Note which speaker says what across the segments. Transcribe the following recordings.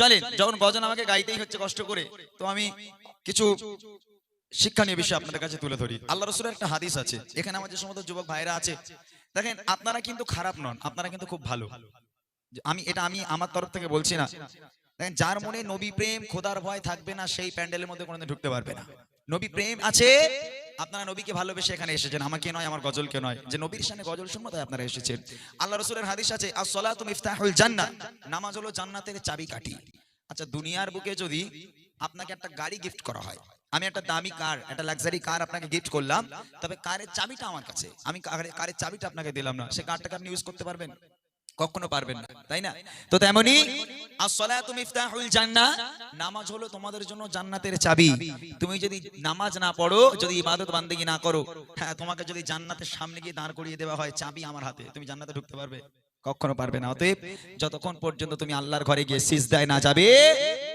Speaker 1: চলেন, যখন গজন আমাকে গাইতেই হচ্ছে কষ্ট করে, তো আমি কিছু শিক্ষণীয় বিষয় আপনাদের কাছে তুলে ধরি। আল্লাহ রসুলের একটা হাদিস আছে, এখানে আমার যে সমস্ত যুবক ভাইরা আছে। দেখেন, আপনারা কিন্তু খারাপ নন, আপনারা কিন্তু খুব ভালো। আমি, এটা আমি আমার তরফ থেকে বলছি না। দেখেন, যার মনে নবী প্রেম, খোদার ভয় থাকবে না, সেই প্যান্ডেলের মধ্যে কোনোদিন ঢুকতে পারবে না। নবী প্রেম আছে আপনারা নবীকে ভালোবেসে এখানে এসেছেন, আমাকে নয়, আমার গজলকে নয়। যে নবীর সামনে গজল শুনব, তাই আপনারা এসেছেন। আল্লাহ রসুলের হাদিস আছে আর সলাতু মিফতাহুল জান্নাত নামাজ হলো জান্নাতের চাবি কাঠি আচ্ছা দুনিয়ার বুকে যদি আপনাকে একটা গাড়ি গিফট করা হয়, আমি একটা দামি কার একটা লাক্সারি কার আপনাকে গিফট করলাম, তবে কারের চাবিটা আমার কাছে। আমি কারের চাবিটা আপনাকে দিলাম না, সে কারটাকে আপনি ইউজ করতে পারবেন? কখনো পারবেন না, তাই না? তো তেমনি নামাজ হলো তোমাদের জন্য জান্নাতের চাবি। তুমি যদি নামাজ না পড়ো, যদি ইবাদত বান্দিগি না করো হ্যাঁ তোমাকে যদি জান্নাতের সামনে গিয়ে দাঁড় করিয়ে দেওয়া হয়, চাবি আমার হাতে, তুমি জান্নাতে ঢুকতে পারবে? কখনো পারবে না, অতএব যতক্ষণ পর্যন্ত তুমি আল্লাহর ঘরে গিয়ে সিজদায় না যাবে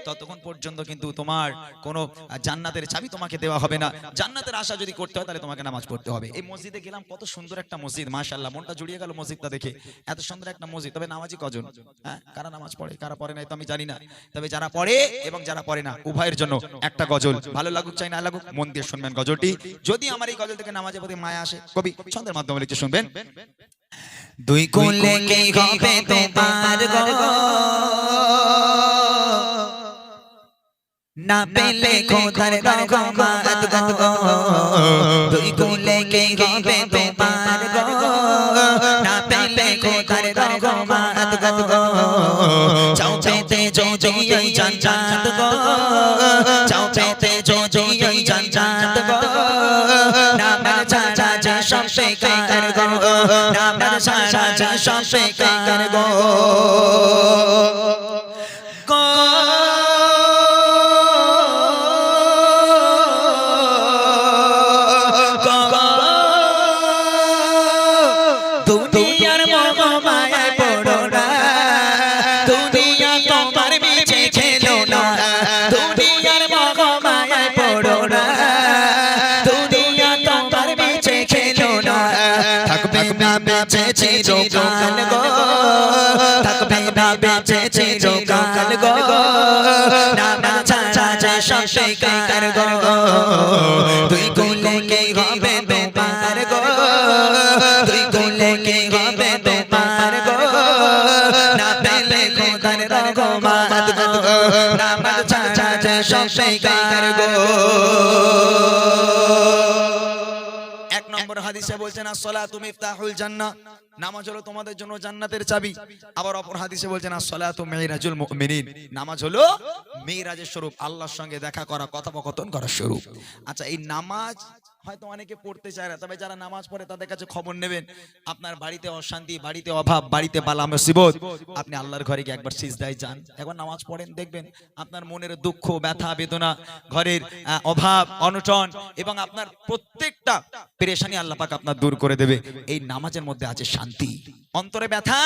Speaker 1: ততক্ষণ পর্যন্ত কিন্তু তোমার কোনো জান্নাতের চাবি তোমাকে দেওয়া হবে না। জান্নাতের আশা যদি করতে হয়, তাহলে তোমাকে নামাজ পড়তে হবে। এই মসজিদে গেলাম, কত সুন্দর একটা মসজিদ, মাশাআল্লাহ। মনটা জুড়িয়ে গেল মসজিদটা দেখে। এত সুন্দর একটা মসজিদ। তবে নামাজি কজন? হ্যাঁ? কারা নামাজ পড়ে, কারা পড়ে না তো আমি জানি না। তবে যারা পড়ে এবং যারা পড়ে না, উভয়ের জন্য একটা গজল। ভালো লাগুক, চাই না লাগুক, মন দিয়ে শুনবেন গজলটি। যদি আমার এই গজল থেকে নামাজের প্রতি মায়া আসে, কবি, ছন্দের মাধ্যমে লিখে শুনবেন।
Speaker 2: দুই কুলে কে হবে তোমার গো? না পেলে খোদার রহমত গো দুই কুলে কে হবে তোমার গো। না পেলে খোদার রহমত গো চাও পেতে জো জো এই জান জাত গো। চাও পেতে জো জো এই জান জাত গো। নাম ছাড়া যে সব বেকার গো। নাম ছাড়া যে সব বেকার গো গো। দুনিয়ার মোহ মায়ায় পড়ো না। দুনিয়া তোমার মিছে খেলো না। থাকবে না বেঁচে চিরকাল গো। থাকবে না বেঁচে চিরকাল গো। না না ছাড়া সব বেকার গো। তুই কুলে কে হবে তোমার গো। তুই গো
Speaker 1: এক নম্বর হাদিসে বলছেন জান্নাহ। নামাজ হলো তোমাদের জন্য জান্নাতের চাবি। আবার অপর হাদিসে বলছেন আসসালাতু মিরাজুল মুমিনিন। নামাজ হলো মিরাজের স্বরূপ আল্লাহর সঙ্গে দেখা করা কথোপকথন করার স্বরূপ। আচ্ছা এই নামাজ হয়তো অনেকে পড়তে চায় না, তবে যারা নামাজ পড়ে তাদের কাছে খবর নেবেন, আপনার বাড়িতে অশান্তি, বাড়িতে অভাব, বাড়িতে বালা মুসিবত, আপনি আল্লাহর ঘরে গিয়ে একবার সিজদায় যান। একবার নামাজ পড়েন, দেখবেন আপনার মনের দুঃখ, ব্যথা, বেদনা, ঘরের অভাব, অনটন এবং আপনার প্রত্যেকটা পেরেশানি আল্লাহ পাক আপনার দূর করে দেবে। এই নামাজের মধ্যে আছে শান্তি। অন্তরে ব্যথা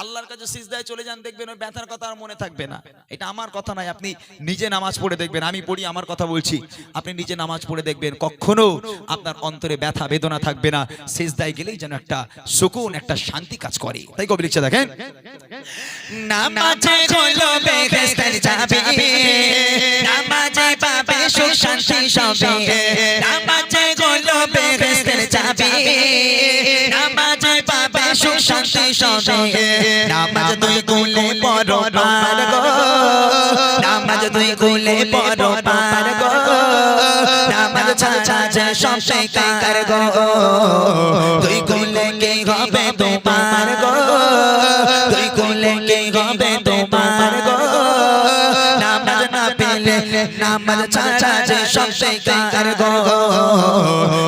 Speaker 1: আল্লাহর কাছে সিজদায় চলে যান, দেখবেন ওই ব্যথার কথা আর মনে থাকবে না। এটা আমার কথা নয়, আপনি নিজে নামাজ পড়ে দেখবেন, আমি পড়ি, আমার কথা বলছি। আপনি নিজে নামাজ পড়ে দেখবেন, কখনো আপনার অন্তরে ব্যথা, বেদনা থাকবে না। সিজদায় গেলেই যেন একটা সুকুন, একটা শান্তি কাজ করে। তাই কবি লিখছে, দেখেন?
Speaker 2: নামাজে হলো বেহেস্তের চাবি। নামাজে পাবে সুখ, শান্তি শান্তি সঙ্গে নামাজ তুই কুলে পড়ো পার গো নামাজ তুই কুলে পড়ো পার গো নামাজ ছাড়া যে সব বেকার গো তুই কুলে কে হবে তোমার গো তুই কুলে কে হবে তোমার নামাজ ছাড়া যে সব বেকার গো?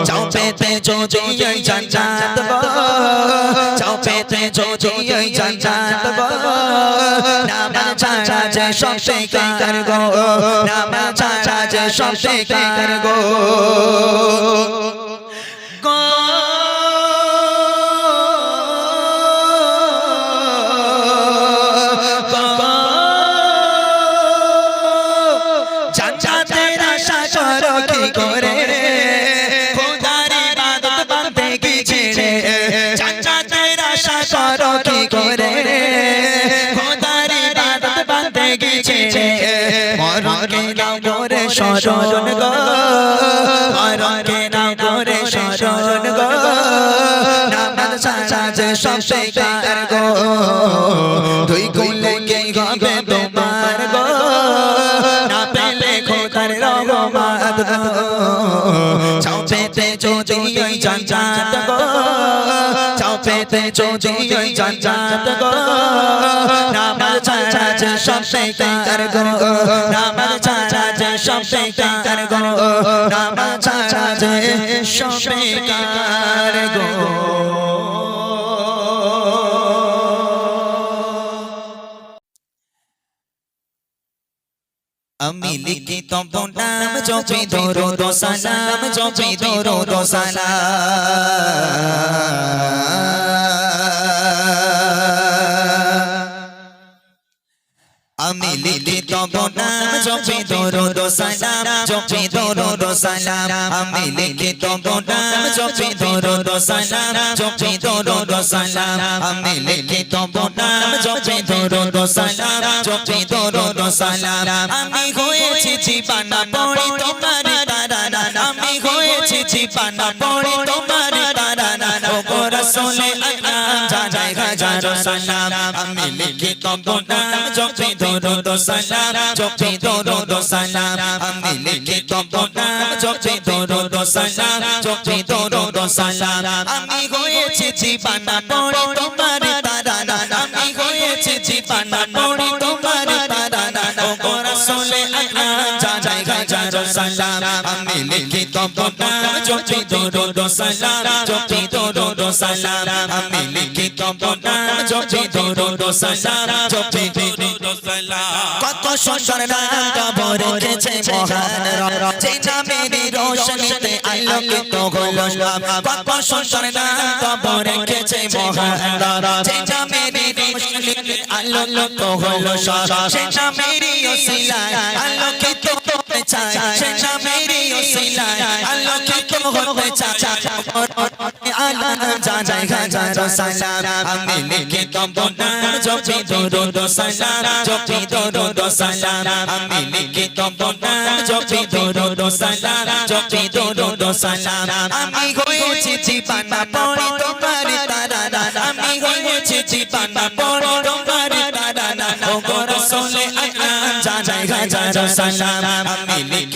Speaker 2: চাও পেতে জো এই জান্নাত গো চাও পেতে জো এই জান্নাত গো নামাজ ছাড়া যে সব বেকার গো? নামাজ ছাড়া যে সব বেকার গো? স্মরণ গো মরণকে নাও করে স্মরণ গো, নামাজ যে সব বেকার গো। দুই কুলে কে হবে তোমার গো, না পেলে খোদার রহমত গো। চাও পেতে যদি ওই জান্নাত যে সব বেকার গো নামাজ ছাড়া যে সব বেকার গো নামাজ ছাড়া যে সব বেকার গো। আমি লিখি তব নাম জপি ধরো দো সালাম জপি ধরো দো সালাম। সালাম জপি ধরো সালাম, আমি লিখি তব নাম জপি ধরো সালাম জপি ধরো সালাম, আমি লিখি তব নাম জপি ধরো সালাম জপি ধরো সালাম, আমি হয়েছি জীবানা পড়ি তোমার তারা আমি হয়েছি জীবানা পড়ি তোমার তারা ও গো রসুলে জানাই হাজারো সালাম, আমি লিখি তব নাম জপি ধরো দো সালাম জপি ধরো সালাম আমি লিখি তব নাম জপি সালাম জপি ধরো সালাম আমি হয়েছি জীবানা পড়ি তোমার তারা আমি হয়েছি জীবানা পড়ি তোমার তারা ও গো আকরাম জানাই হাজারো সালাম আমি লিখি তব নাম জপি সালাম জপি ধরো সালাম আমি লিখি তব নাম জপি সালাম জপি কত সুন্দর নাম কবর রেখেছে মহান রব। যে নামেরই রোশনীতে আলোকিত হলো সব। কত সুন্দর নাম কবর রেখেছে মহান রব। যে নামেরই রোশনীতে আলোকিত হলো সব। সে নামেরই ওসিলায় আলোকিত হতে চায়, সে নামেরই ওসিলায় আলোকিত হতে সালাম আমি লিখি নাম জপি ধরো দো সালাম জপি ধরো দো সালাম আমি লিখি নাম জপি ধরো দো সালাম জপি ধরো দো সালাম আমি হয়েছি জীবানা পড়ি তোমার তারা আমি হয়েছি জীবানা পড়ি তোমার তারা ও গো রসুলে হাজারো সালাম আমি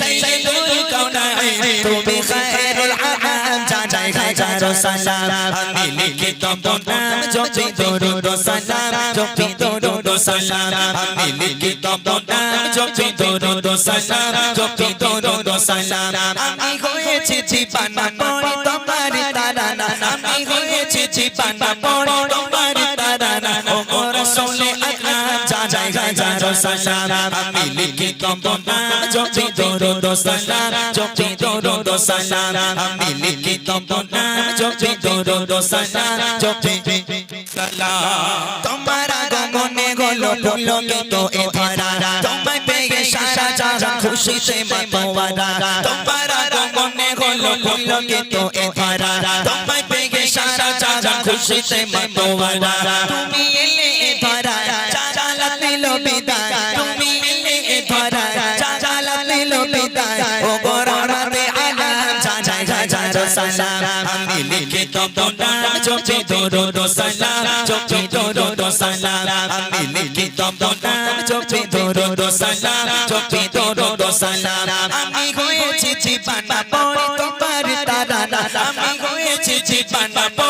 Speaker 2: সাইয়্যিদুল কাউনাইন তুমি খায়রুল আনাম জানাই হাজারো সালাম আমি লিখি তব নাম জপি দরুদ সালাম জপি দরুদ সালাম আমি লিখি তব নাম জপি দরুদ সালাম জপি দরুদ সালাম আমি সালাম আমি লিখি তব নাম জপি দরুদ সালাম জপি দরুদ সালাম আমি লিখি তব নাম জপি দরুদ সালাম জপি সালাম তোমার আগমনে হলো পুলকিত এ ধরা তোমায় পেয়ে সারা জাহান খুশিতে মাতোয়ারা। তোমার আগমনে হলো পুলকিত এ ধরা তোমায় পেয়ে সারা জাহান খুশিতে মাতোয়ারা। তুমি এলে এ ধরা চালাত নিল সালাম। আমি লিখে তব নাম জপি ধরো দো সালাম। জপি ধরো দো সালাম। আমি লিখে তোমার জীবানা পড়ি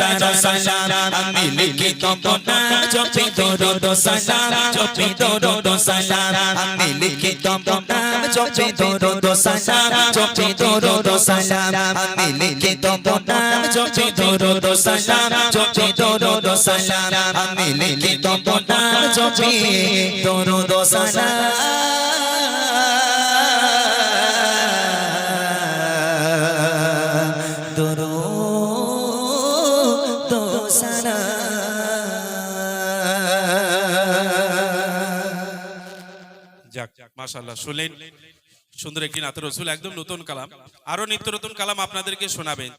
Speaker 2: হাজার সালাম, আমি লিখি তবনা জপি দরুদ সালাম জপি দরুদ সালাম, আমি লিখি তবনা জপি দরুদ সালাম জপি দরুদ সালাম, আমি লিখি তবনা জপি দরুদ সালাম জপি দরুদ সালাম, আমি লিখি তবনা জপি দরুদ সালাম।
Speaker 3: মাশাল্লাহ শুনলেন? সুন্দর একটি নাতের রসুল, একদম নতুন কালাম। আরও নিত্য নতুন কালাম আপনাদেরকে শোনাবেন।